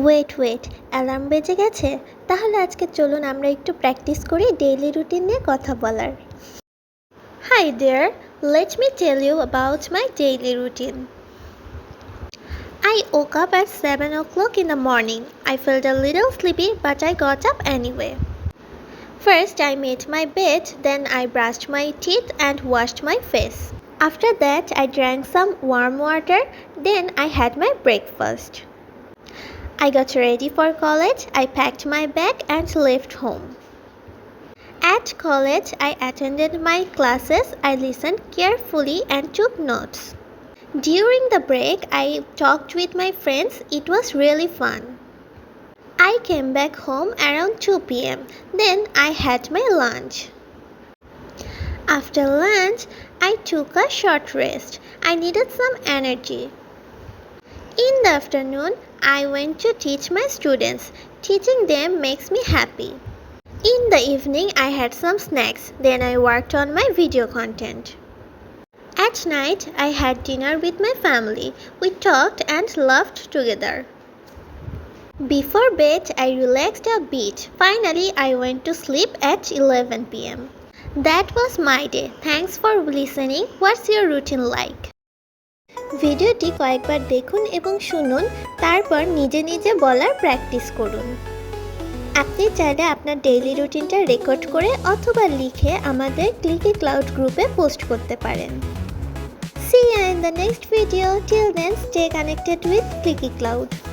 Wait wait alarm বেজে গেছে তাহলে আজকে চলুন আমরা একটু প্র্যাকটিস করি ডেইলি রুটিন নিয়ে কথা বলার hi there let me tell you about my daily routine I woke up at 7 o'clock in the morning. I felt a little sleepy, but I got up anyway. First, I made my bed, then I brushed my teeth and washed my face. After that, I drank some warm water, then I had my breakfast. I got ready for college, I packed my bag and left home. At college, I attended my classes, I listened carefully and took notes. During the break, I talked with my friends. It was really fun. I came back home around 2 pm. Then I had my lunch. After lunch, I took a short rest. I needed some energy. In the afternoon, I went to teach my students. Teaching them makes me happy. In the evening, I had some snacks. Then I worked on my video content. At night, I had dinner with my family. We talked and laughed together. Before bed, I relaxed a bit. Finally, I went to sleep at 11 pm. That was my day. Thanks for listening. What's your routine like? ভিডিওটি কয়েকবার দেখুন এবং শুনুন তারপর নিজে নিজে বলার practice করুন আপনি চাইলে আপনার ডেইলি রুটিনটা রেকর্ড করে অথবা লিখে আমাদের ক্লিকি ক্লাউড গ্রুপে পোস্ট করতে পারেন see you in the next video. Till then, stay connected with Clicky.